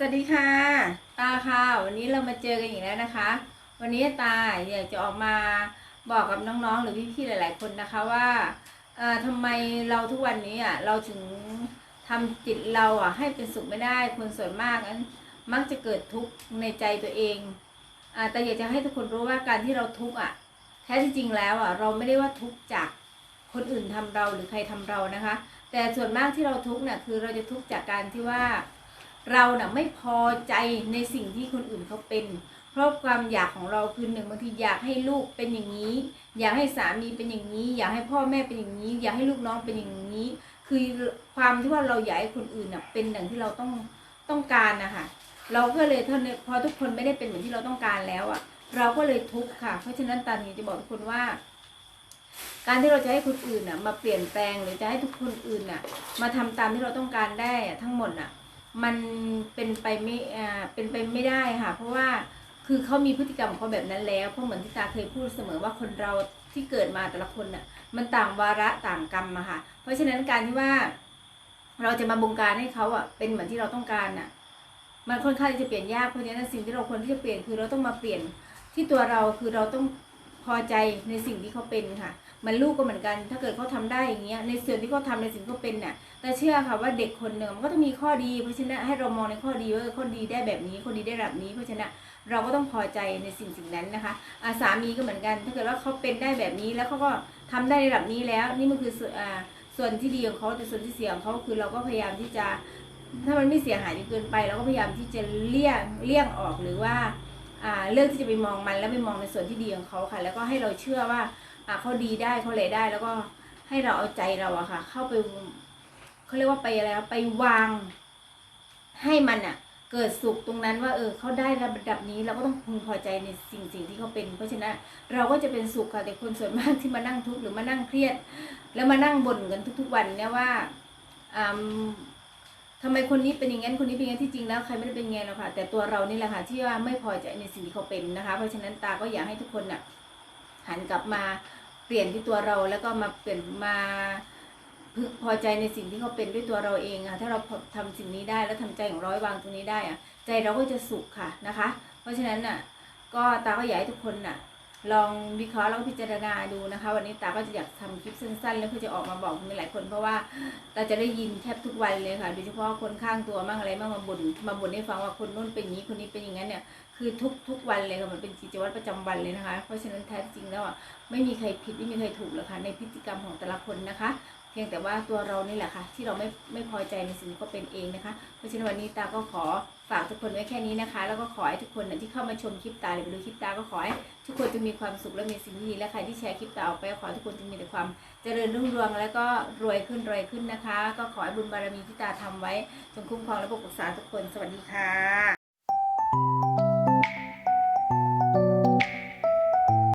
สวัสดีค่ะ ตาค่ะ วันนี้เรามาเจอกันอีกแล้วนะคะ วันนี้ตาอยากจะออกมาบอกกับน้องๆ หรือพี่ๆหลาย ๆ คนนะคะว่าเอ่อทำไมเราทุกวันนี้อะเราถึงทำจิตเราอะให้เป็นสุขไม่ได้คนส่วนมากนั้นมักจะเกิดทุกข์ในใจตัวเองอ่าแต่อยากจะให้ทุกคนรู้ว่าการที่เราทุกข์อะแท้ที่จริงแล้วอะเราไม่ได้ว่าทุกข์จากคนอื่นทำเราหรือใครทำเรานะคะ แต่ส่วนมากที่เราทุกข์เนี่ยคือเราจะทุกข์จากการที่ว่า เราน่ะไม่พอใจในสิ่งที่คนอื่นเขาเป็น เพราะความอยากของเราคือหนึ่งบางทีอยากให้ลูกเป็นอย่างนี้ อยากให้สามีเป็นอย่างนี้ อยากให้พ่อแม่เป็นอย่างนี้ อยากให้ลูกน้องเป็นอย่างนี้ คือความที่ว่าเราอยากให้คนอื่นน่ะเป็นอย่างที่เราต้องต้องการนะคะเราก็เลยท่านพอทุกคนไม่ได้เป็นเหมือนที่เราต้องการแล้วอะ เราก็เลยทุกข์ค่ะ เพราะฉะนั้นตานีจะบอกทุกคนว่า การที่เราจะให้คนอื่นน่ะ มาเปลี่ยนแปลงหรือจะให้ทุกคนอื่นน่ะ มาทำตามที่เราต้องการได้อะทั้งหมดน่ะ มันเป็นไปไม่อ่าเป็นไปไม่ได้ค่ะ เพราะว่าคือเขามีพฤติกรรมของเขาแบบนั้นแล้วเพราะเหมือนที่ตาเคยพูดเสมอว่าคนเราที่เกิดมาแต่ละคนน่ะ มันต่างวาระต่างกรรมอะค่ะ เพราะฉะนั้นการที่ว่า เราจะมาบงการให้เขาอะเป็นเหมือนที่เราต้องการน่ะมันค่อนข้างที่จะเปลี่ยนยากเพราะฉะนั้นสิ่งที่เราควรที่จะเปลี่ยนคือเราต้องมาเปลี่ยนที่ตัวเราคือเราต้อง พอใจในสิ่งที่เขาเป็นค่ะ มันลูกก็เหมือนกัน ถ้าเกิดเขาทำได้อย่างเงี้ยในส่วนที่เขาทำในสิ่งที่เขาเป็นน่ะแต่เชื่อค่ะว่าเด็กคนหนึ่งมันก็ต้องมีข้อดี เพราะฉะนั้นให้เรามองในข้อดีว่าข้อดีได้แบบนี้ข้อดีได้แบบนี้ เพราะฉะนั้นเราก็ต้องพอใจในสิ่งสิ่งนั้นนะคะอาสามีก็เหมือนกัน ถ้าเกิดว่าเขาเป็นได้แบบนี้แล้วเขาก็ทำได้ในระดับนี้แล้ว นี่มันคือส่วนอ่าส่วนที่ดีของเขาแต่ส่วนที่เสียของเขาคือเราก็พยายามที่จะถ้ามันไม่เสียหายจนเกินไป เราก็พยายามที่จะเลี่ยงเลี่ยงออกหรือว่า เลือกที่จะไปมองมันแล้วไปมองในส่วนที่ดีของเขาค่ะ แล้วก็ให้เราเชื่อว่าอ่าเขาดีได้เขาเลยได้ แล้วก็ให้เราเอาใจเราอะค่ะ เข้าไปเขาเรียกว่าไปอะไรไปวาง ให้มันอะเกิดสุขตรงนั้นว่าเออเขาได้ระดับนี้เราก็ต้องพึงพอใจในสิ่งสิ่งที่เขาเป็น เพราะฉะนั้นเราก็จะเป็นสุขค่ะแต่คนส่วนมากที่มานั่งทุกข์หรือมานั่งเครียด แล้วมานั่งบ่นกันทุก ๆ วันเนี่ยว่า อ่าทำไมคนนี้เป็นอย่างนั้นคนนี้เป็นอย่างนั้นที่จริงแล้วใครไม่ได้เป็นอย่างนั้นหรอกค่ะแต่ตัวเรานี่แหละค่ะที่ว่าไม่พอใจในสิ่งที่เขาเป็นนะคะ เพราะฉะนั้นตาก็อยากให้ทุกคนน่ะหันกลับมาเปลี่ยนที่ตัวเราแล้วก็มาเปลี่ยนมาพึงพอใจในสิ่งที่เขาเป็นด้วยตัวเราเองอะถ้าเราทำสิ่งนี้ได้แล้วทำใจของเราให้วางตรงนี้ได้อะใจเราก็จะสุขค่ะนะคะ เพราะฉะนั้นน่ะ ก็ตาก็อยากให้ทุกคนน่ะ ลองวิเคราะห์แล้วพิจารณาดูนะคะ วันนี้ตาก็จะอยากทำคลิปสั้นๆ แล้วเพื่อจะออกมาบอกมีหลายคนเพราะว่าตาจะได้ยินแทบทุกวันเลยค่ะโดยเฉพาะคนข้างตัวมั่งอะไรมั่งมาบ่นมาบ่นให้ฟังว่าคนนู้นเป็นอย่างนี้คนนี้เป็นอย่างนั้นเนี่ยคือทุกทุกวันเลยค่ะมันเป็นกิจวัตรประจำวันเลยนะคะ เพราะฉะนั้นแท้จริงแล้วอะไม่มีใครผิดไม่มีใครถูกหรอกค่ะในพฤติกรรมของแต่ละคนนะคะ พียงแต่ว่าตัวเรานี่แหละค่ะ ที่เราไม่ไม่พอใจในสิ่งที่เขาเป็นเองนะคะ เพราะฉะนั้นวันนี้ตาก็ขอฝากทุกคนไว้แค่นี้นะคะ แล้วก็ขอให้ทุกคนนะที่เข้ามาชมคลิปตาหรือไปดูคลิปตาก็ขอให้ทุกคนจะมีความสุขและมีสิ่งที่ดีและใครที่แชร์คลิปตาออกไปขอให้ทุกคนจะมีแต่ความเจริญรุ่งเรืองแล้วก็รวยขึ้นรวยขึ้นนะคะ ก็ขอให้บุญบารมีที่ตาทำไว้จงคุ้มครองและปกปักษาทุกคนสวัสดีค่ะ